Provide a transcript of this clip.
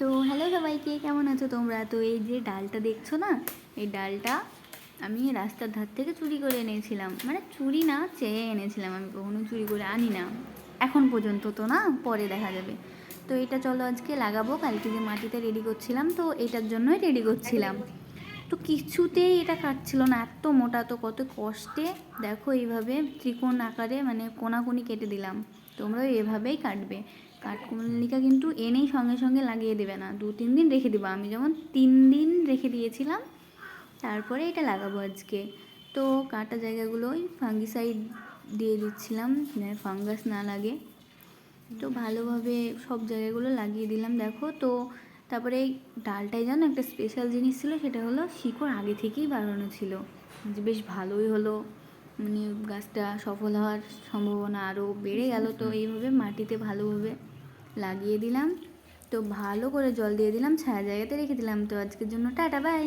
তো হ্যালো সবাইকে, কেমন আছো তোমরা? তো এই যে ডালটা দেখছ না, এই ডালটা আমি রাস্তার ধার থেকে চুরি করে এনেছিলাম। মানে চুরি না, চেয়ে এনেছিলাম আমি, কখনো চুরি করে আনি না। এখন পর্যন্ত তো না, পরে দেখা যাবে। তো এটা চলো আজকে লাগাবো, কালকে যে মাটিতে রেডি করছিলাম, তো এটার জন্যই রেডি করছিলাম। তো কিছুতেই এটা কাটছিল না, এত মোটা, তো কত কষ্টে। দেখো এইভাবে ত্রিকোণ আকারে মানে কোনাকুনি কেটে দিলাম। তোমরাও এভাবেই কাটবে। কাঠকুমলিকা কিন্তু এনেই সঙ্গে সঙ্গে লাগিয়ে দেবে না। দু, তিন দিন রেখে দেবো। আমি যেমন তিন দিন রেখে দিয়েছিলাম, তারপরে এটা লাগাবো আজকে। তো কাটা জায়গাগুলো ওই ফাঙ্গিসাইড দিয়ে দিচ্ছিলাম ফাঙ্গাস না লাগে। তো ভালোভাবে সব জায়গাগুলো লাগিয়ে দিলাম, দেখো। তো তারপরে এই ডালটায় যেন একটা স্পেশাল জিনিস ছিল, সেটা হলো শিকড় আগে থেকেই বাড়ানো ছিল। যে বেশ ভালোই হলো। মানে গাছটা সফল হওয়ার সম্ভাবনা আরও বেড়ে গেল, তো এইভাবে মাটিতে ভালোভাবে লাগিয়ে দিলাম। তো ভালো করে জল দিয়ে দিলাম, ছায়া জায়গাতে রেখে দিলাম। তো আজকের জন্য টাটা, বাই।